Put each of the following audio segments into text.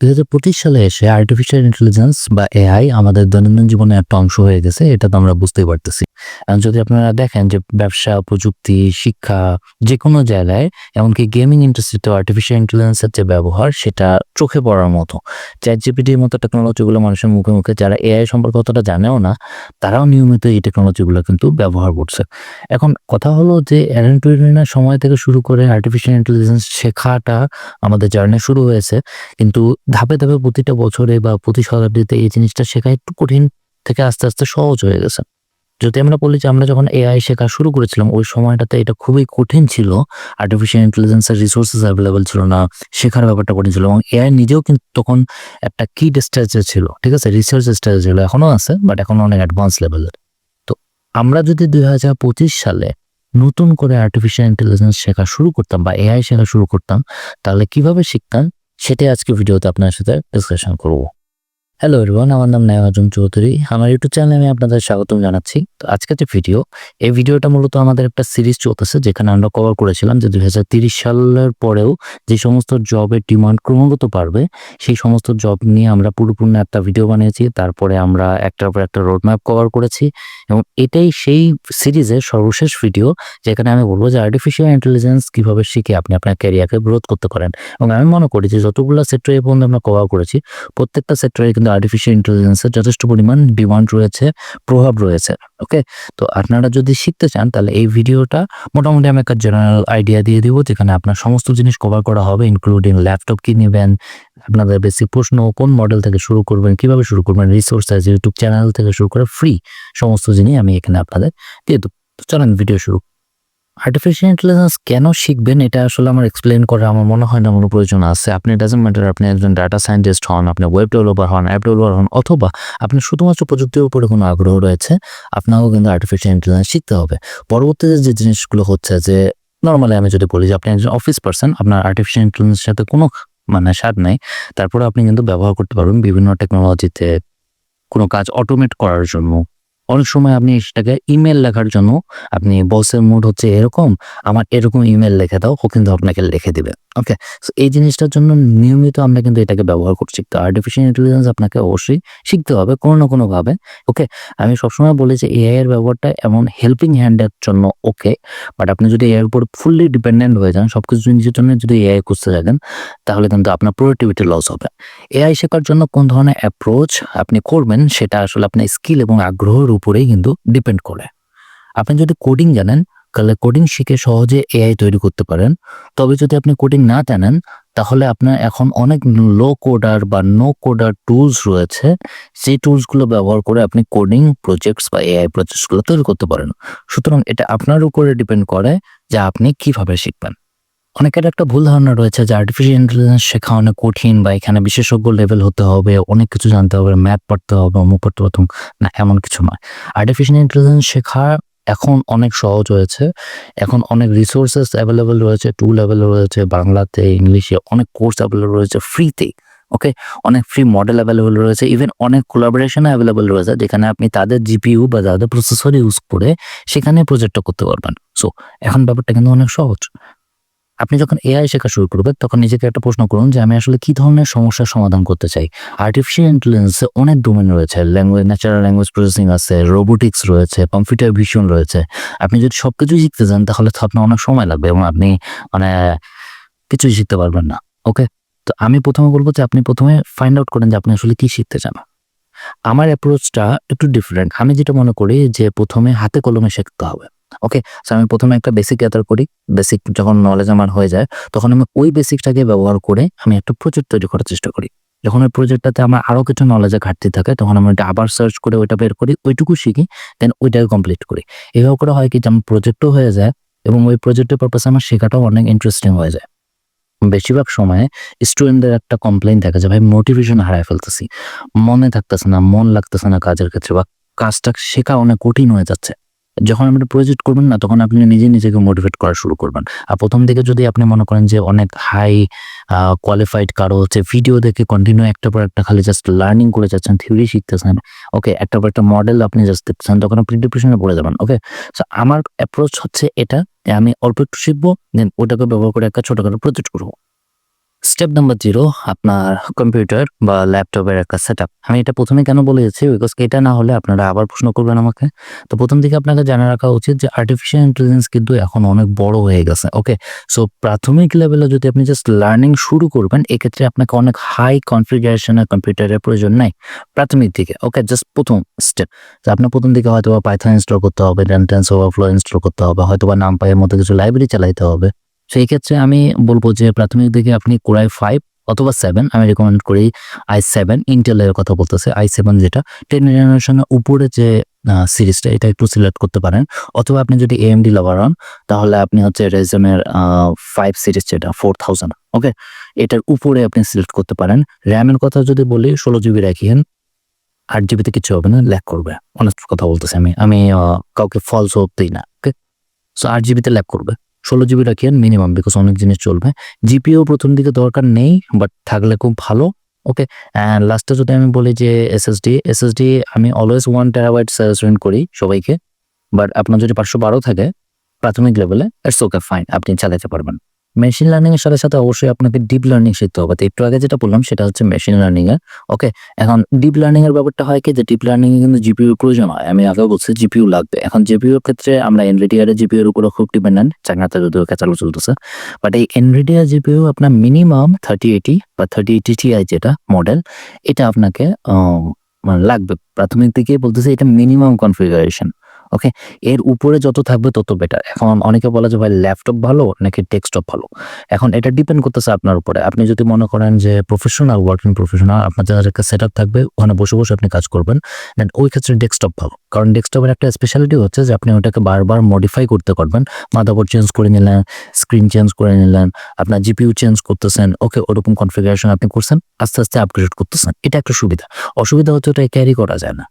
দুই হাজার পঁচিশ সালে এসে আর্টিফিশিয়াল ইন্টেলিজেন্স বা এআই আমাদের দৈনন্দিন জীবনে একটা অংশ হয়ে গেছে, এটা তো আমরা বুঝতেই পারতেছি। এখন যদি আপনারা দেখেন যে ব্যবসা, প্রযুক্তি, শিক্ষা যে কোনো জায়গায়, এমনকি গেমিং ইন্ডাস্ট্রিতেও আর্টিফিশিয়াল ইন্টেলিজেন্সের যে ব্যবহার, সেটা চোখে পড়ার মতো। চ্যাট জিপিটির মতো টেকনোলজিগুলো মানুষের মুখে মুখে, যারা এআই সম্পর্কে অতটা জানেও না, তারাও নিয়মিত এই টেকনোলজিগুলো কিন্তু ব্যবহার করছে। এখন কথা হলো যে অ্যারেন সময় থেকে শুরু করে আর্টিফিশিয়াল ইন্টেলিজেন্স শেখাটা আমাদের জার্নি শুরু হয়েছে, কিন্তু ধাপে ধাপে প্রতিটা বছরে বা প্রতি শতাব্দীতে এই জিনিসটা শেখা একটু কঠিন থেকে আস্তে আস্তে সহজ হয়ে গেছে। যদি আমরা বলি যে আমরা যখন এআই শেখা শুরু করেছিলাম, ওই সময়টাতে এটা খুবই কঠিন ছিল। আর্টিফিশিয়াল ইন্টেলিজেন্সের রিসোর্সেস অ্যাভেলেবেল ছিল না, শেখার ব্যাপারটা কঠিন ছিল এবং এআই নিজেও কিন্তু তখন একটা কিড স্টেজে ছিল, ঠিক আছে? রিসার্চ স্টেজে ছিল এখনও আছে বাট এখন অনেক অ্যাডভান্স লেভেলের তো আমরা যদি দুই হাজার পঁচিশ সালে নতুন করে আর্টিফিশিয়াল ইন্টেলিজেন্স শেখা শুরু করতাম বা এআই শেখা শুরু করতাম, তাহলে কীভাবে শিখতাম? সেটাই আজকে ভিডিওতে আপনার সাথে ডিসকাশন করব। হ্যালো এভরিওয়ান আমার নাম নায়াজুম চৌধুরী। আমার ইউটিউব চ্যানেলে আমি আপনাদের স্বাগতম জানাচ্ছি। তো আজকের যে ভিডিও এই ভিডিওটা মূলত আমাদের একটা সিরিজ চলতেছে, যেখানে আমরা কভার করেছিলাম যে দুই সালের পরেও যে সমস্ত জবের ডিমান্ড ক্রমাগত বাড়বে, সেই সমস্ত জব নিয়ে আমরা পুরোপূর্ণ একটা ভিডিও বানিয়েছি। তারপরে আমরা একটার পর একটা রোডম্যাপ কভার করেছি এবং এটাই সেই সিরিজের সর্বশেষ ভিডিও যেখানে আমি বলব যে আর্টিফিশিয়াল ইন্টেলিজেন্স কীভাবে শিখে আপনি আপনার ক্যারিয়ারকে গ্রোথ করতে পারেন। এবং আমি মনে করি যে যতগুলো সেক্টরে পর্যন্ত আমরা কভার করেছি, প্রত্যেকটা সেক্টরে কিন্তু আর্টিফিশিয়াল ইন্টেলিজেন্সের যথেষ্ট পরিমাণ ডিমান্ড রয়েছে, প্রভাব রয়েছে ওকে তো আপনারা যদি শিখতে চান, তাহলে এই ভিডিওটা মোটামুটি আমি একটা জেনারেল আইডিয়া দিয়ে দিব, যেখানে আপনার সমস্ত জিনিস কভার করা হবে ইনক্লুডিং ল্যাপটপ কি নেবেন আপনাদের বেসিক প্রশ্ন, কোন মডেল থেকে শুরু করবেন, কীভাবে শুরু করবেন রিসোর্সেস ইউটিউব চ্যানেল থেকে শুরু করে ফ্রি সমস্ত জিনিস আমি এখানে আপনাদের দিয়ে দেবো। চলেন ভিডিও শুরু আর্টিফিশিয়াল ইন্টেলিজেন্স কেন শিখবেন? এটা আসলে আমার এক্সপ্লেন করা আমার মনে হয় না কোনো প্রয়োজন আছে। আপনি ডাজেন্ট ম্যাটার আপনি একজন ডাটা সায়েন্টিস্ট হন, আপনি ওয়েব ডেভেলপার হন অ্যাপ ডেভেলপার হন, অথবা আপনি শুধুমাত্র প্রযুক্তির উপরে কোনো আগ্রহ রয়েছে, আপনাকেও কিন্তু আর্টিফিশিয়াল ইন্টেলিজেন্স শিখতে হবে। পরবর্তীতে যে জিনিসগুলো হচ্ছে যে নর্মালি আমি যদি বলি যে আপনি একজন অফিস পার্সন আপনার আর্টিফিশিয়াল ইন্টেলিজেন্সের সাথে কোনো মানে স্বাদ নেই, তারপরে আপনি কিন্তু ব্যবহার করতে পারবেন বিভিন্ন টেকনোলজিতে কোনো কাজ অটোমেট করার জন্য। অনেক সময় আপনি সেটাকে ইমেল লেখার জন্য আপনি বসের মুড হচ্ছে এরকম, আমার এরকম ইমেল লিখে দাও, ও কিন্তু আপনাকে লিখে দিবে। ওকে সো এই জিনিসটার জন্য নিয়মিত আমরা কিন্তু এটাকে ব্যবহার করছি। তো আর্টিফিশিয়াল ইন্টেলিজেন্স আপনাকে অবশ্যই শিখতে হবে কোনো না কোনোভাবে। ওকে আমি সবসময় বলি যে এআই এর ব্যবহারটা এমন হেল্পিং হ্যান্ডের জন্য ওকে বাট আপনি যদি এর উপর ফুললি ডিপেন্ডেন্ট হয়ে যান সব কিছু নিজের জন্য যদি এআই খুঁজতে থাকেন, তাহলে কিন্তু আপনার প্রোডাক্টিভিটি লস হবে। এআই শেখার জন্য কোন ধরনের অ্যাপ্রোচ আপনি করবেন সেটা আসলে আপনার স্কিল এবং আগ্রহের উপরেই কিন্তু ডিপেন্ড করে। আপনি যদি কোডিং জানেন, তাহলে কোডিং শিখে সহজে এআই তৈরি করতে পারেন। তবে যদি আপনি কোডিং না জানেন, তাহলে আপনার এখন অনেক লো কোডার বা নো কোডার টুলস রয়েছে। সেই টুলসগুলো ব্যবহার করে আপনি কোডিং প্রজেক্টস বা এআই প্রজেক্টসগুলো তৈরি করতে পারেন। সুতরাং এটা আপনার উপরে ডিপেন্ড করে যে আপনি কীভাবে শিখবেন। অনেকের একটা ভুল ধারণা রয়েছে যে আর্টিফিশিয়াল ইন্টেলিজেন্স শেখা অনেক কঠিন বা এখানে বিশেষজ্ঞ লেভেল হতে হবে, অনেক কিছু জানতে হবে ম্যাথ পড়তে হবে, অমুক পড়তে প্রথম না, এমন কিছু নয়। আর্টিফিশিয়াল ইন্টেলিজেন্স শেখা এখন অনেক সহজ হয়েছে। এখন অনেক রিসোর্সেস অ্যাভেলেবেল রয়েছে টুল অ্যাভেলেবল রয়েছে, বাংলাতে, ইংলিশে অনেক কোর্স অ্যাভেলেবল রয়েছে ফ্রিতে ওকে অনেক ফ্রি মডেল অ্যাভেলেবল রয়েছে ইভেন অনেক কোলাবোরেশন অ্যাভেলেবল রয়েছে, যেখানে আপনি তাদের জিপিইউ বা তাদের প্রসেসর ইউজ করে সেখানে প্রজেক্টটা করতে পারবেন। সো এখন ব্যাপারটা কিন্তু অনেক সহজ। আপনি যখন এআই শেখা শুরু করবেন, তখন নিজেকে একটা প্রশ্ন করুন যে, আমি আসলে কি ধরনের সমস্যার সমাধান করতে চাই? আর্টিফিশিয়াল ইন্টেলিজেন্সে অনেক ডোমেন রয়েছে। ল্যাঙ্গুয়েজ ন্যাচারাল ল্যাঙ্গুয়েজ প্রসেসিং আছে রোবোটিক্স রয়েছে কম্পিউটার ভিশন রয়েছে। আপনি যদি সব কিছুই শিখতে চান তাহলে তো আপনার অনেক সময় লাগবে এবং আপনি মানে কিছুই শিখতে পারবেন না। ওকে তো আমি প্রথমে বলব যে, আপনি প্রথমে ফাইন্ড আউট করেন যে, আপনি আসলে কি শিখতে চান। আমার অ্যাপ্রোচটা একটু ডিফারেন্ট আমি যেটা মনে করি যে, প্রথমে হাতে কলমে শিখতে হবে। ওকে সো আমি প্রথমে একটা বেসিক গ্যাদার করি। বেসিক যখন নলেজ আমার হয়ে যায়, তখন আমি ওই বেসিকটাকে ব্যবহার করে আমি একটা প্রজেক্ট তৈরি করার চেষ্টা করি। যখন ওই প্রজেক্টটাতে আমার আরও কিছু নলেজের ঘাটতি থাকে, তখন আমি ওইটা আবার সার্চ করে ওইটা বের করি, ওইটুকু শিখি দেন ওইটাকে কমপ্লিট করি। এভাবে করে হয় কি যে আমার প্রজেক্টও হয়ে যায় এবং ওই প্রজেক্টের পারপাসে আমার শেখাটাও অনেক ইন্টারেস্টিং হয়ে যায়। বেশিরভাগ সময়ে স্টুডেন্টদের একটা কমপ্লেন থাকে যে, ভাই মোটিভেশন হারায় ফেলতেছি। মনে থাকতেছে না, মন লাগতেছে না কাজের ক্ষেত্রে বা কাজটা শেখা অনেক কঠিন হয়ে যাচ্ছে। যখন আপনি প্রজেক্ট করবেন না, তখন আপনি নিজে নিজেকে মোটিভেট করা শুরু করবেন। আর প্রথম দিকে যদি আপনি মনে করেন যে অনেক হাই কোয়ালিফাইড কারও হচ্ছে ভিডিও দেখে কন্টিনিউ একটা পর একটা খালি জাস্ট লার্নিং করে যাচ্ছেন থিওরি শিখতেছেন ওকে একটা পর একটা মডেল আপনি জাস্ট দেখতেছেন, তখন আপনি ডিপ্রেশনে পড়ে যাবেন ওকে সো আমার অ্যাপ্রোচ হচ্ছে এটা আমি অল্প একটু শিখব দেন ওটাকে ব্যবহার করে একটা ছোটখাটো প্রজেক্ট করব। স্টেপ নাম্বার জিরো আপনার কম্পিউটার বা ল্যাপটপের একটা সেট আমি এটা প্রথমে কেন বলেছি বিকজ এটা না হলে আপনারা আবার প্রশ্ন করবেন আমাকে। তো প্রথম দিকে আপনাকে জানা রাখা উচিত যে আর্টিফিশিয়াল ইন্টেলিজেন্স কিন্তু এখন অনেক বড় হয়ে গেছে ওকে সো প্রাথমিক লেভেলে যদি আপনি জাস্ট লার্নিং শুরু করবেন, এক্ষেত্রে আপনাকে অনেক হাই কনফিগারেশনের কম্পিউটারের প্রয়োজন নাই, প্রাথমিক দিকে ওকে জাস্ট প্রথম স্টেপ তো আপনার প্রথম দিকে হয়তো বা পাইথন ইনস্টল করতে হবে রেন্টেন্স ওভারফ্লো ইনস্টল করতে হবে হয়তো বা নাম পাইয়ের মতো কিছু লাইব্রেরি চালাইতে হবে। সেই ক্ষেত্রে আমি বলব যে প্রাথমিক দিকে আপনি কোরাই ফাইভ অথবা সেভেন আমি রেকমেন্ড করি আই সেভেন ইন্টেলের কথা বলতেছে আই সেভেন যেটা টেন জেনারেশনের উপরে যে সিরিজটা এটা একটু সিলেক্ট করতে পারেন। অথবা আপনি যদি এএমডি লাভার হন, তাহলে আপনি হচ্ছে রেজমের ফাইভ সিরিজ যেটা ফোর থাউজেন্ড ওকে এটার উপরে আপনি সিলেক্ট করতে পারেন। র্যামের কথা যদি বলি, ষোলো জিবি রাখিয়েন আট জিবিতে কিছু হবে না ল্যাক করবে। অনেক কথা বলতেছি আমি। আমি কাউকে ফলস হোপ দিই না ওকে সো আট জিবিতে ল্যাক করবে। ষোলো জিবি রাখিয়েন মিনিমাম বিকজ অনেক জিনিস চলবে। জিপিও প্রথম দিকে দরকার নেই বাট থাকলে খুব ভালো ওকে অ্যান্ড লাস্টে যদি আমি বলি যে এসএসডি এসএসডি আমি অলওয়েজ ওয়ান টেরাবাইট সাজেস্ট করি সবাইকে বাট আপনার যদি পাঁচশো বারো থাকে, প্রাথমিক লেভেলে ইটস ওকে ফাইন আপনি চালাতে পারবেন। মেশিন লার্নিং এর সাথে সাথে অবশ্যই আপনাকে ডিপ লার্নিং শিখতে হবে। তো একটু আগে যেটা বললাম, সেটা হচ্ছে মেশিন লার্নিং এর ওকে এখন ডিপ লার্নিং এর ব্যাপারটা হয় কি যে ডিপ লার্নিং এ কিন্তু জিপিউ প্রয়োজন হয়। আমি আগেও বলছি জিপিউ লাগবে। এখন জিপিউ এর ক্ষেত্রে আমরা এনভিডিয়ার জিপিউ এর উপরে খুব ডিপেন্ডেন্ট চাইনাতে যদিও চালু চলতেছে। বাট এই এনভিডিয়া জিপিউ আপনার মিনিমাম থার্টি এইটি বা থার্টি এইটি টিআই যেটা মডেল এটা আপনাকে মানে লাগবে। প্রাথমিক দিকে বলতেছে এটা মিনিমাম কনফিগারেশন ওকে এর উপরে যত থাকবে তত বেটার এখন অনেকে বলে যে, ভাই ল্যাপটপ ভালো নাকি ডেস্কটপ ভালো? এখন এটা ডিপেন্ড করতেছে আপনার উপরে। আপনি যদি মনে করেন যে প্রফেশনাল ওয়ার্কিং প্রফেশনাল আপনার যাদের একটা সেট থাকবে, ওখানে বসে বসে আপনি কাজ করবেন দেন ওই ক্ষেত্রে ডেস্কটপ ভালো। কারণ ডেস্কটপের একটা স্পেশালিটি হচ্ছে যে, আপনি ওটাকে বারবার মডিফাই করতে পারবেন। মাদাবোর্ড চেঞ্জ করে নিলেন স্ক্রিন চেঞ্জ করে নিলেন, আপনার জিপিইউ চেঞ্জ করতেছেন ওকে ওরকম কনফিগারেশন আপনি করছেন, আস্তে আস্তে আপগ্রেড করতেছেন। এটা একটা সুবিধা। অসুবিধা হচ্ছে ওটা ক্যারি করা যায় না।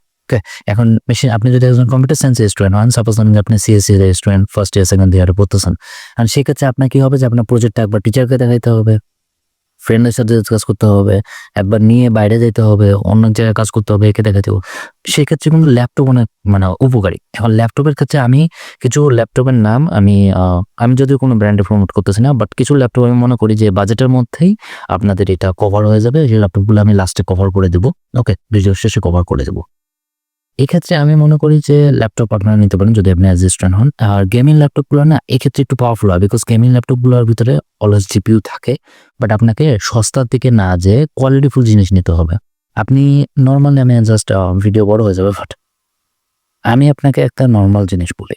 এখন মেশিন আপনি যদি একজন কম্পিউটার সায়েন্স স্টুডেন্ট হন সাপোজ যে আপনি CSC student first year second ইয়ারে পড়তেছেন, আর সেক্ষেত্রে আপনার কি হবে যে আপনার প্রজেক্টটা একবার টিচারকে দেখাইতে হবে ফ্রেন্ডের সাথে কাজ করতে হবে, একবার নিয়ে বাইরে যেতে হবে, অন্য জায়গায় কাজ করতে হবে, একে দেখাতে হবে। সেক্ষেত্রে কিন্তু ল্যাপটপ অনেক মানে উপকারী। এখন ল্যাপটপের ক্ষেত্রে আমি কিছু ল্যাপটপের নাম আমি আমি যদিও কোনো ব্র্যান্ডে প্রমোট করতেছি না বাট কিছু ল্যাপটপ আমি মনে করি যে বাজেটের মধ্যেই আপনাদের এটা কভার হয়ে যাবে, সেই ল্যাপটপগুলো আমি লাস্টে কভার করে দেবো। ওকে ভিডিও শেষে কভার করে দেবো। এক্ষেত্রে আমি মনে করি যে ল্যাপটপ আপনারা নিতে পারেন যদি আপনি অ্যাসিস্ট্যান্ট হন। আর গেমিং ল্যাপটপগুলো না এক্ষেত্রে একটু পাওয়ারফুল হয় বিকজ গেমিং ল্যাপটপগুলোর ভিতরে অলওয়েজ জিপিউ থাকে। বাট আপনাকে সস্তার দিকে না যে কোয়ালিটিফুল জিনিস নিতে হবে। আপনি নর্মালি আমি জাস্ট ভিডিও বড় হয়ে যাবে বাট আমি আপনাকে একটা নর্মাল জিনিস বলি।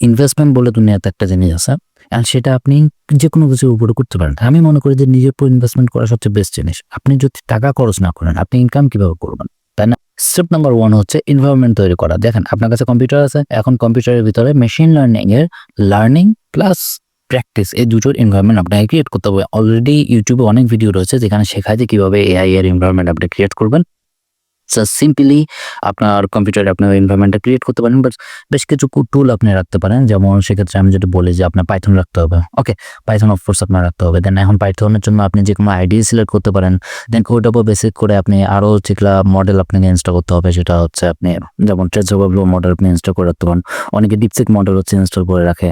ইনভেস্টমেন্ট বলে দুনিয়াতে একটা জিনিস আছে আর সেটা আপনি যে কোনো কিছুর উপরে করতে পারেন। আমি মনে করি যে নিজের উপর ইনভেস্টমেন্ট করা সবচেয়ে বেস্ট জিনিস। আপনি যদি টাকা খরচ না করেন, আপনি ইনকাম কীভাবে করবেন? তাই না? স্টেপ নাম্বার ওয়ান হচ্ছে এনভায়রনমেন্ট তৈরি করা। দেখেন, আপনার কাছে কম্পিউটার আছে, এখন কম্পিউটারের ভিতরে মেশিন লার্নিং এর লার্নিং প্লাস প্র্যাকটিস এই দুটোর এনভায়রনমেন্ট আপনাকে ক্রিয়েট করতে হবে। অলরেডি ইউটিউবে অনেক ভিডিও রয়েছে যেখানে শেখায় যে কীভাবে এআই এর এনভায়রনমেন্ট আপনি ক্রিয়েট করবেন। সিম্পলি আপনার কম্পিউটারে আপনার এনভায়রনমেন্টটা ক্রিয়েট করতে পারেন বাট বেশ কিছু টুল আপনি রাখতে পারেন। যেমন সেক্ষেত্রে আমি যদি বলি যে আপনার পাইথন রাখতে হবে ওকে পাইথন অফকোর্স আপনার রাখতে হবে। দেন এখন পাইথনের জন্য আপনি যে কোনো আইডি সিলেক্ট করতে পারেন। দেন ওইটার উপর বেসিক করে আপনি আরও যেগুলা মডেল আপনাকে ইনস্টল করতে হবে, সেটা হচ্ছে আপনি যেমন ট্রেজোবাবলো মডেল আপনি ইনস্টল করে রাখতে পারেন। অনেকে ডিপসিক মডেল হচ্ছে ইনস্টল করে রাখে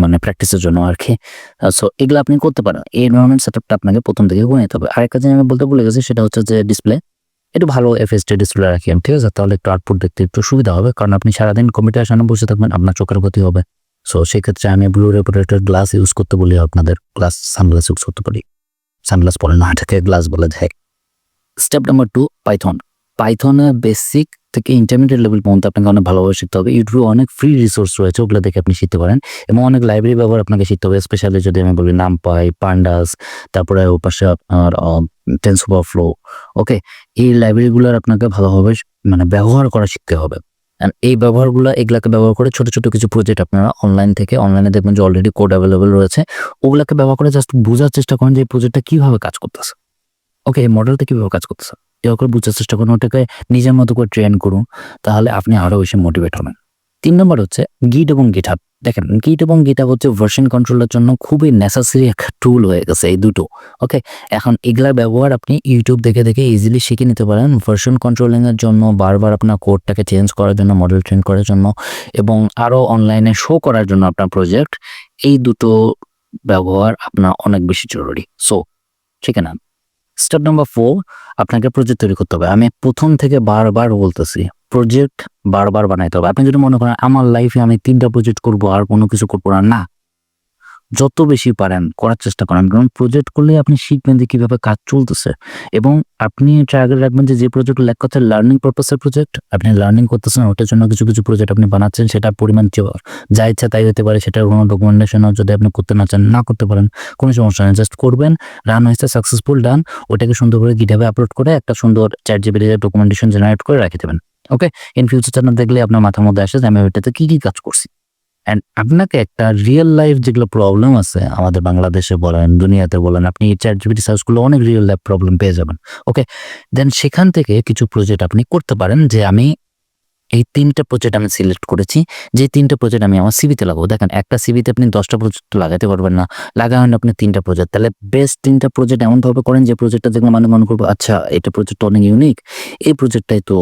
মানে প্র্যাকটিসের জন্য আর কি সো এগুলো আপনি করতে পারেন। এই এনভারনমেন্ট সেটআপটা আপনাকে প্রথম থেকে করে নিতে হবে। আরেকটা জিনিস আমি বলতে ভুলে গেছি, সেটা হচ্ছে যে ডিসপ্লে একটু ভালো এফএসডি ডিসপ্লে রাখি ঠিক আছে? তাহলে একটু আউটপুট দেখতে একটু সুবিধা হবে, কারণ আপনি সারাদিন কম্পিউটার সামনে বসে থাকবেন, আপনার চোখের ক্ষতি হবে। সো সেক্ষেত্রে আমি ব্লু রেপুরেটেড গ্লাস ইউজ করতে বলি আপনাদের গ্লাস সানগ্লাস ইউজ করতে পারি সানগ্লাস বলে না, এটাকে গ্লাস বলে দেয় স্টেপ নাম্বার টু পাইথন পাইথনের বেসিক থেকে ইন্টারমিডিয়েট লেভেল পর্যন্ত আপনাকে অনেক ভালোভাবে শিখতে হবে। ইউটিউবে অনেক ফ্রি রিসোর্স রয়েছে, ওগুলো দেখে আপনি শিখতে পারেন। এবং অনেক লাইব্রেরি ব্যবহার আপনাকে শিখতে হবে স্পেশালি যদি আমি বলি নামপাই পান্ডাস তারপরে ওপাশে আপনার টেন্স ফ্লো ওকে এই লাইব্রেরিগুলোর আপনাকে ভালোভাবে মানে ব্যবহার করা শিখতে হবে। And এই ব্যবহারগুলো, এগুলাকে ব্যবহার করে ছোট ছোট কিছু প্রজেক্ট আপনারা অনলাইন থেকে অনলাইনে দেখবেন যে অলরেডি কোড অ্যাভেলেবেল রয়েছে। ওগুলাকে ব্যবহার করে জাস্ট বোঝার চেষ্টা করেন যে এই প্রজেক্টটা কীভাবে কাজ করতেছে। ওকে এই মডেলটা কীভাবে কাজ করতেছে? এভাবে করে বোঝার চেষ্টা করুন, ওটাকে নিজের মতো করে ট্রেন করুন, তাহলে আপনি আরও বেশি মোটিভেট হবেন। তিন নম্বর হচ্ছে গিট এবং গিটহাব দেখেন গিট এবং গিটহাব হচ্ছে ভার্সন কন্ট্রোলের জন্য খুবই নেসেসারি একটা টুল হয়ে গেছে এই দুটো ওকে এখন এগুলার ব্যবহার আপনি ইউটিউব দেখে দেখে ইজিলি শিখে নিতে পারেন। ভার্সন কন্ট্রোলিংয়ের জন্য, বারবার আপনার কোডটাকে চেঞ্জ করার জন্য মডেল ট্রেন করার জন্য এবং আরও অনলাইনে শো করার জন্য আপনার প্রজেক্ট এই দুটো ব্যবহার আপনার অনেক বেশি জরুরি। সো শিখে নেন। স্টেপ নাম্বার ফোর আপনাকে প্রজেক্ট তৈরি করতে হবে। আমি প্রথম থেকে বারবার বলতেছি প্রজেক্ট বারবার বানাইতে হবে। আপনি যদি মনে করেন, আমার লাইফে আমি তিনটা প্রজেক্ট করব, আর কোনো কিছু করব না। না। যত বেশি পারেন, করার চেষ্টা করেন। কারণ প্রজেক্ট করলে আপনি শিখবেন যে কীভাবে কাজ চলতেছে। এবং আপনি টার্গেট রাখবেন যে যে প্রজেক্ট লেখ করতে লার্নিং পারপাসের প্রজেক্ট আপনি লার্নিং করতেছেন, ওটার জন্য কিছু কিছু প্রজেক্ট আপনি বানাচ্ছেন, সেটার পরিমাণ যে- ইচ্ছা তাই হতে পারে, সেটার কোনো ডকুমেন্টেশন যদি আপনি করতে না চান, না করতে পারেন, কোনো সমস্যা নেই। জাস্ট করবেন রান হয়েছে সাকসেসফুল ডান ওটাকে সুন্দর করে গিটাবে আপলোড করে, একটা সুন্দর চ্যাট ডকুমেন্টেশন জেনারেট করে রেখে দেবেন। ওকে ইন ফিউচার চ্যানেল দেখলে আপনার মাথার মধ্যে আসে যে আমি ওইটাতে কি কি কাজ করছি। অ্যান্ড আপনাকে একটা রিয়েল লাইফ যেগুলো প্রবলেম আছে, আমাদের বাংলাদেশে বলেন, দুনিয়াতে বলেন, আপনি চ্যাট জিবিটি সার্চ করলে অনেক রিয়েল লাইফ প্রবলেম পেয়ে যাবেন। ওকে দেন সেখান থেকে কিছু প্রজেক্ট আপনি করতে পারেন যে আমি এই তিনটা প্রজেক্ট আমি সিলেক্ট করেছি, যে তিনটা প্রজেক্ট আমি আমার সিবিতে লাগাবো। দেখেন, একটা সিবিতে আপনি দশটা প্রজেক্ট লাগাতে পারবেন না লাগা লাগাবেন আপনি তিনটা প্রজেক্ট তাহলে বেস্ট তিনটা প্রজেক্ট এমনভাবে করেন যে প্রজেক্টটা দেখলে মানে মনে করব আচ্ছা এটা প্রজেক্ট অনেক ইউনিক এই প্রজেক্টটাই তো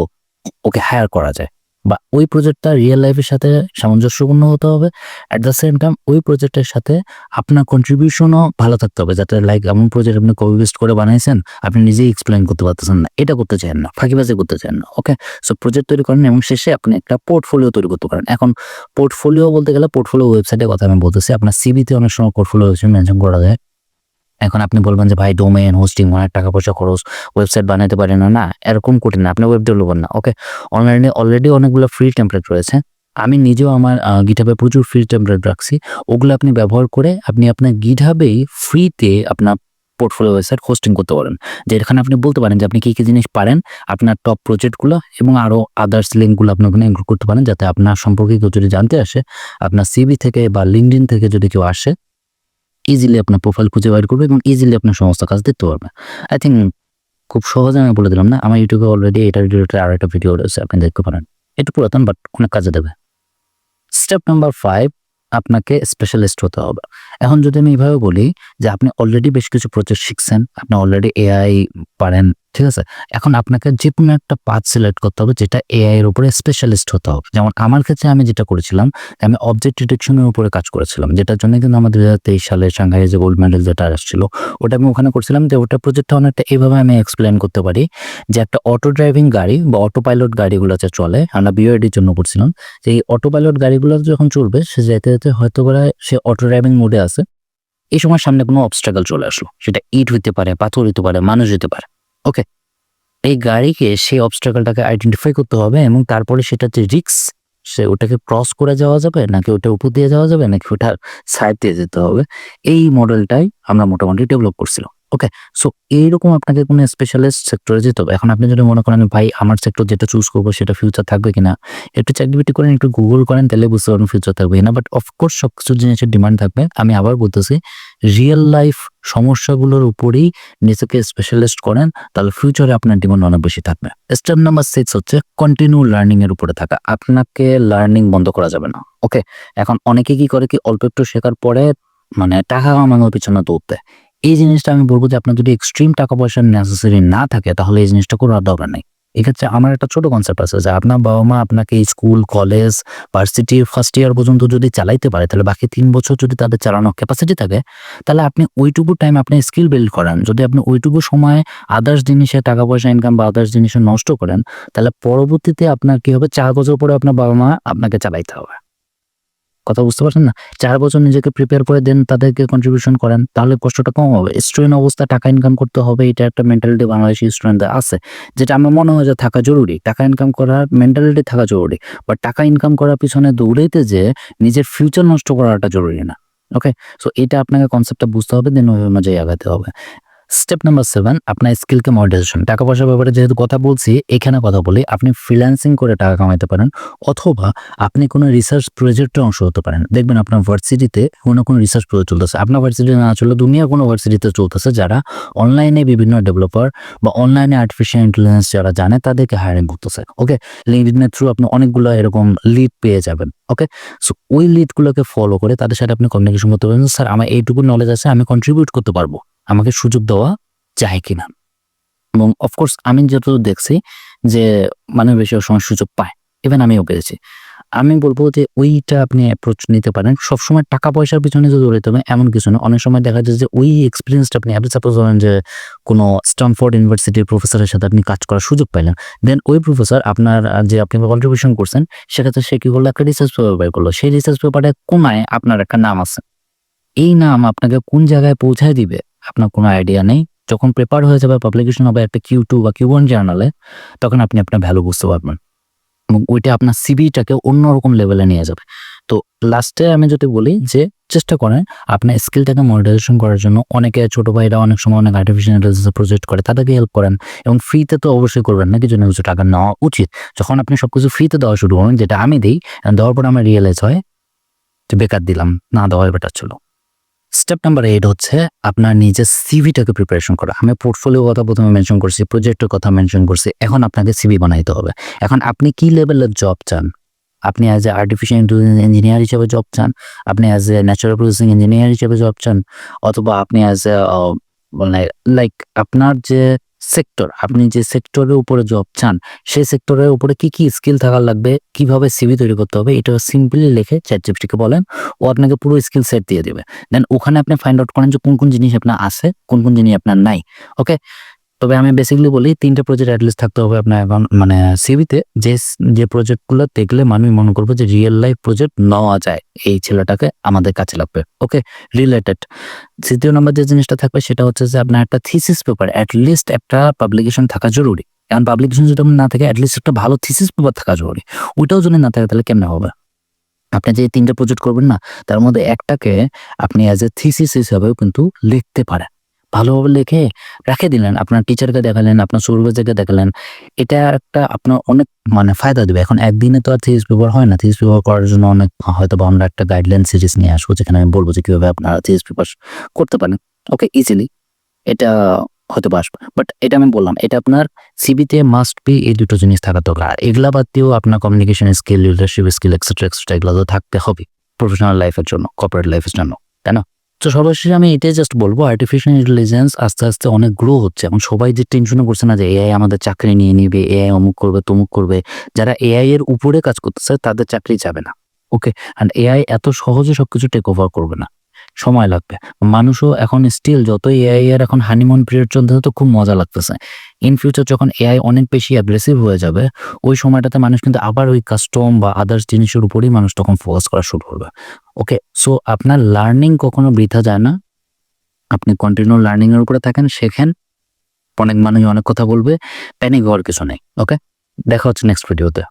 ওকে হায়ার করা যায়। বা ওই প্রজেক্টটা রিয়েল লাইফের সাথে সামঞ্জস্যপূর্ণ হতে হবে। অ্যাট দ্য সেম টাইম ওই প্রজেক্টের সাথে আপনার কন্ট্রিবিউশনও ভালো থাকতে হবে। যাতে লাইক এমন প্রজেক্ট আপনি কপি পেস্ট করে বানাইছেন, আপনি নিজেই এক্সপ্লেন করতে পারতেছেন না। এটা করতে চান না, ফাঁকিবাজি করতে চান না ওকে সো প্রজেক্ট তৈরি করেন এবং শেষে আপনি একটা পোর্টফোলিও তৈরি করতে পারেন। এখন পোর্টফোলিও বলতে গেলে পোর্টফোলিও ওয়েবসাইটের কথা আমি বলতেছি। আপনার সিবিতে অনেক সময় পোর্টফোলিও মেনশন করা যায়। এখন আপনি বলবেন যে, ভাই ডোমেন হোস্টিং অনেক টাকা পয়সা খরচ ওয়েবসাইট বানাতে পারেন না। না, এরকম কঠিন না, আপনি ওয়েব ডেভেলপার না ওকে অনলাইনে অলরেডি অনেকগুলো ফ্রি টেমপ্লেট রয়েছে। আমি নিজেও আমার গিটহাবে প্রচুর ফ্রি টেমপ্লেট রাখছি। ওগুলো আপনি ব্যবহার করে আপনি আপনার গিটহাবেই ফ্রিতে আপনার পোর্টফোলিও ওয়েবসাইট হোস্টিং করতে পারেন। যে, এখানে আপনি বলতে পারেন যে, আপনি কী কী জিনিস পারেন, আপনার টপ প্রজেক্টগুলো এবং আরও আদার্স লিঙ্কগুলো আপনি ওখানে ইনক্লুড করতে পারেন, যাতে আপনার সম্পর্কে কেউ যদি জানতে আসে, আপনার সিবি থেকে বা লিঙ্কডিন থেকে যদি কেউ আসে ইজিলি আপনার প্রোফাইল খুঁজে বাইর করবে এবং ইজিলি আপনার সমস্ত কাজ দেখতে পারবে। আই থিঙ্ক খুব সহজে আমি বলে দিলাম না, আমার ইউটিউবে অলরেডি এটা রিলেটেড আর একটা ভিডিও রয়েছে, আপনি দেখতে পারেন। একটু পুরাতন বাট অনেক কাজে দেবে। স্টেপ নাম্বার ফাইভ আপনাকে স্পেশালিস্ট হতে হবে। এখন যদি আমি এইভাবে বলি যে আপনি অলরেডি বেশ কিছু প্রজেক্ট শিখছেন, আপনি অলরেডি এআই পারেন ঠিক আছে? এখন আপনাকে যে কোনো একটা পাথ সিলেক্ট করতে হবে যেটা এআই এর উপরে স্পেশালিস্ট হতে হবে। যেমন আমার ক্ষেত্রে আমি যেটা করেছিলাম, আমি অবজেক্ট ডিটেকশনের উপরে কাজ করেছিলাম, যেটার জন্য কিন্তু আমাদের দু তেইশ সালে সাংহাই যে গোল্ড মেডেল যেটা আসছিল, ওটা আমি ওখানে করছিলাম যে ওটা প্রজেক্টটা অনেকটা এইভাবে আমি এক্সপ্লেন করতে পারি যে একটা অটো ড্রাইভিং গাড়ি বা অটো পাইলট গাড়িগুলো যে চলে আমরা বিওএডির জন্য করছিলাম। যে এই অটো পাইলট গাড়িগুলো যখন চলবে, সে যেতে যেতে হয়তো করে সে অটো ড্রাইভিং মোডে আছে। এই সময় সামনে কোনো অবস্ট্রাগল চলে আসলো। সেটা ইট হইতে পারে, পাথর হইতে পারে, মানুষ হইতে পারে। ওকে এই গাড়িকে সেই অবস্ট্রাকলটাকে আইডেন্টিফাই করতে হবে এবং তারপরে সেটা যে রিক্স সে ওটাকে ক্রস করে যাওয়া যাবে নাকি ওটা উপর দিয়ে যাওয়া যাবে নাকি ওটা সাইড দিয়ে যেতে হবে? এই মডেলটাই আমরা মোটামুটি ডেভেলপ করছিলাম। ওকে সো এইরকম আপনাকে কোনো স্পেশালিস্ট সেক্টরে যেতে হবে। এখন আপনি যদি মনে করেন, ভাই, আমার সেক্টর যেটা চুজ করব, সেটা ফিউচার থাকবে কিনা? একটু চাকরিবিটি করেন, একটু গুগল করেন, তাহলে বুঝতে পারবেন ফিউচার থাকবে কিনা। বাট অফকোর্স সব কিছু জিনিসের ডিমান্ড থাকবে। আমি আবার বলতেছি রিয়েল লাইফ সমস্যাগুলোর উপরেই নিজেকে স্পেশালিস্ট করেন, তাহলে ফিউচারে আপনার ডিমান্ড অনেক বেশি থাকবে। স্টেপ নাম্বার সিক্স হচ্ছে কন্টিনিউ লার্নিং এর উপরে থাকা। আপনাকে লার্নিং বন্ধ করা যাবে না। ওকে এখন অনেকে কি করে কি, অল্প একটু শেখার পরে মানে টাকা কামানোর পিছনে দৌড়তে এই জিনিসটা আমি বলব যে আপনার যদি এক্সট্রিম টাকা পয়সা নেসেসারি না থাকে, তাহলে এই জিনিসটা করার দরকার নেই। এক্ষেত্রে আমার একটা ছোট কনসেপ্ট আছে যে আপনার বাবা মা আপনাকে school college varsity first year পর্যন্ত যদি চালাইতে পারে, তাহলে বাকি তিন বছর যদি তাদের চালানোর ক্যাপাসিটি থাকে, তাহলে আপনি ওইটুকু টাইম আপনি স্কিল বিল্ড করেন। যদি আপনি ওইটুকু সময় আদার্স জিনিসে টাকা পয়সা ইনকাম বা আদার্স জিনিসে নষ্ট করেন, তাহলে পরবর্তীতে আপনার কি হবে? চার বছর পরে আপনার বাবা মা আপনাকে চালাইতে হবে। কথা বুঝতে পারছেন না? চার বছর নিজেকে প্রিপেয়ার করে দেন, তাদেরকে কন্ট্রিবিউশন করেন, তাহলে কষ্টটা কম হবে। স্টুডেন্ট অবস্থা, টাকা ইনকাম করতে হবে, এটা একটা মেন্টালিটি বাংলাদেশি স্টুডেন্টদের আছে, যেটা আমার মনে হয় যে থাকা জরুরি। টাকা ইনকাম করার মেন্টালিটি থাকা জরুরি। বাট টাকা ইনকাম করার পিছনে দৌড়াইতে যে নিজের ফিউচার নষ্ট করাটা জরুরি না ওকে সো এটা আপনাকে কনসেপ্টটা বুঝতে হবে দেন ওই অনুযায়ী আগাতে হবে। স্টেপ নাম্বার সেভেন আপনার স্কিলকে মডিটেশন টাকা পয়সার ব্যাপারে যেহেতু কথা বলছি, এখানে কথা বলি, আপনি ফ্রিল্যান্সিং করে টাকা কামাইতে পারেন অথবা আপনি কোনো রিসার্চ প্রজেক্টে অংশ হতে পারেন। দেখবেন আপনার ভার্সিটিতে কোনো কোনো রিসার্চ প্রজেক্ট চলতেছে। আপনার ভার্সিটি না চললে দুনিয়ার কোনো ভার্সিটিতে চলতেছে যারা অনলাইনে বিভিন্ন ডেভেলপার বা অনলাইনে আর্টিফিশিয়াল ইন্টেলিজেন্স যারা জানে তাদেরকে হায়ারিং করতেছে। ওকে লিঙ্কডিনের থ্রু আপনি অনেকগুলো এরকম লিড পেয়ে যাবেন। ওকে সো ওই লিডগুলোকে ফলো করে তাদের সাথে আপনি কমিউনিকেশন করতে পারবেন। স্যার আমার এইটুকু নলেজ আছে, আমি কন্ট্রিবিউট করতে পারব। আমাকে সুযোগ দেওয়া যায় কিনা। এবং অফকোর্স আমি যতদূর দেখছি যে মানে বেশি সময় সুযোগ পায়। ইভেন আমিও পেয়েছি। আমি বলব যে ওইটা আপনি অ্যাপ্রোচ নিতে পারেন। সবসময় টাকা পয়সার পিছনে যে দৌড়াতে হবে, এমন কিছু না। অনেক সময় দেখা যায় যে ওই এক্সপিরিয়েন্সটা আপনি আপনি সাপোজ ধরেন যে কোনো স্টামফোর্ড ইউনিভার্সিটির প্রফেসরের সাথে আপনি কাজ করার সুযোগ পাইলেন। দেন ওই প্রফেসর আপনার যে আপনি কন্ট্রিবিউশন করছেন, সেক্ষেত্রে সে কি করল? একটা রিসার্চ পেপার বের করল। সেই রিসার্চ পেপারে কোনায় আপনার একটা নাম আছে। এই নাম আপনাকে কোন জায়গায় পৌঁছায় দিবে? আপনার কোনো আইডিয়া নেই। যখন পেপার হয়ে যাবে পাবলিকেশন হবে একটা কিউ টু বা কিউ ওয়ান জার্নালে তখন আপনি আপনার ভ্যালু বুঝতে পারবেন। এবং ওইটা আপনার সিবিটাকে অন্যরকম লেভেলে নিয়ে যাবে। তো লাস্টে আমি যদি বলি যে, চেষ্টা করেন আপনার স্কিলটাকে মনিটাইজেশন করার জন্য। অনেকে ছোটো ভাইরা অনেক সময় অনেক আর্টিফিশিয়াল ইন্টেলিজেন্স প্রজেক্ট করে, তাদেরকে হেল্প করেন। এবং ফ্রিতে তো অবশ্যই করবেন না, কিছু না কিছু টাকা নেওয়া উচিত। যখন আপনি সব কিছু ফ্রিতে দেওয়া শুরু করেন, যেটা আমি দিই, দেওয়ার পর আমার রিয়েলাইজ হয় যে, বেকার দিলাম, না দেওয়াই বেটার ছিল। স্টেপ নাম্বার এইট হচ্ছে আপনার নিজের সিভিটাকে প্রিপারেশন করা। আমি পোর্টফোলিও কথা প্রথমে মেনশন করছি প্রজেক্টের কথা মেনশন করছি, এখন আপনাকে সিভি বানাইতে হবে। এখন আপনি কি লেভেলের জব চান? আপনি as a artificial intelligence engineer হিসেবে জব চান? আপনি as a natural processing engineer হিসেবে জব চান? অথবা আপনি অ্যাজ এ মানে লাইক আপনার যে সেক্টর আপনি যে সেক্টরের উপরে জব চান, সেই সেক্টরের উপরে কি কি স্কিল থাকার লাগবে, কীভাবে সিভি তৈরি করতে হবে, এটা সিম্পলি লিখে চ্যাট জিপিটিকে বলেন, ও আপনাকে পুরো স্কিল সেট দিয়ে দেবে। দেন ওখানে আপনি ফাইন্ড আউট করেন যে কোন কোন জিনিস আপনার আছে, কোন কোন জিনিস আপনার নাই ওকে তবে আমি বেসিক্যালি বলি তিনটা প্রজেক্ট অ্যাটলিস্ট থাকতে হবে আপনার মানে সিভিতে যে যে প্রজেক্টগুলো দেখলে মানুষ মনে করব যে রিয়েল লাইফ প্রজেক্ট নেওয়া যায়। এই ছেলেটাকে আমাদের কাছে লাগবে। ওকে রিলেটেড তৃতীয় নম্বর যে জিনিসটা থাকবে সেটা হচ্ছে যে আপনার একটা থিসিস পেপার অ্যাটলিস্ট একটা পাবলিকেশন থাকা জরুরি। কারণ পাবলিকেশন যদি না থাকে অ্যাটলিস্ট একটা ভালো থিসিস পেপার থাকা জরুরি। ওইটাও যদি না থাকে তাহলে কেমনে হবে? আপনি যে তিনটা প্রজেক্ট করবেন না, তার মধ্যে একটাকে আপনি অ্যাজ এ থিসিস হিসাবেও কিন্তু লিখতে পারেন। ভালোভাবে লিখে রেখে দিলেন। আপনার টিচারকে দেখালেন, আপনার সুপারভাইজারকে দেখালেন। এটা একটা আপনার অনেক মানে ফায়দা দেবে। এখন একদিনে তো আর থিস পেপার হয় না। থিস পেপার করার জন্য অনেক হয়তো বা আমরা একটা গাইডলাইন সিরিজ নিয়ে আসব, যেখানে আমি বলব যে কীভাবে আপনারা থিস পেপার করতে পারেন। ওকে ইজিলি এটা হয়তো বা আসবে। বাট এটা আমি বললাম, এটা আপনার সিবিতে মাস্ট বি এই দুটো জিনিস থাকা দরকার। এগুলা বাদ দিয়েও আপনার communication skill leadership skill extra extra এগুলো তো থাকতে হবে প্রফেশনাল লাইফের জন্য কর্পোরেট লাইফের জন্য, তাই না? তো সর্বশেষে আমি এটাই জাস্ট বলব আর্টিফিশিয়াল ইন্টেলিজেন্স আস্তে আস্তে অনেক গ্রো হচ্ছে। এবং সবাই যে টেনশনে করছে না যে এআই আমাদের চাকরি নিয়ে নিবে এআই অমুক করবে, তমুক করবে, যারা এআই এর উপরে কাজ করতেছে তাদের চাকরি যাবে না ওকে অ্যান্ড এআই এত সহজে সবকিছু টেক ওভার করবে না। সময় লাগবে। মানুষও এখন স্টিল যত এআই এর এখন হানিমুন পিরিয়ড চলতে তো খুব মজা লাগতেছে। ইন ফিউচার যখন এআই অনেক বেশি অ্যাগ্রেসিভ হয়ে যাবে, ওই সময়টাতে মানুষ কিন্তু আবার ওই কাস্টম বা আদার্স জিনিসের উপরেই মানুষ তখন ফোকাস করা শুরু করবে। ওকে সো আপনার লার্নিং কখনো বৃথা যায় না। আপনি কন্টিনিউ লার্নিং এর উপরে থাকেন, শেখেন, অনেক মানুষ অনেক কথা বলবে প্যানিক হওয়ার কিছু নেই। ওকে দেখা হচ্ছে নেক্সট ভিডিওতে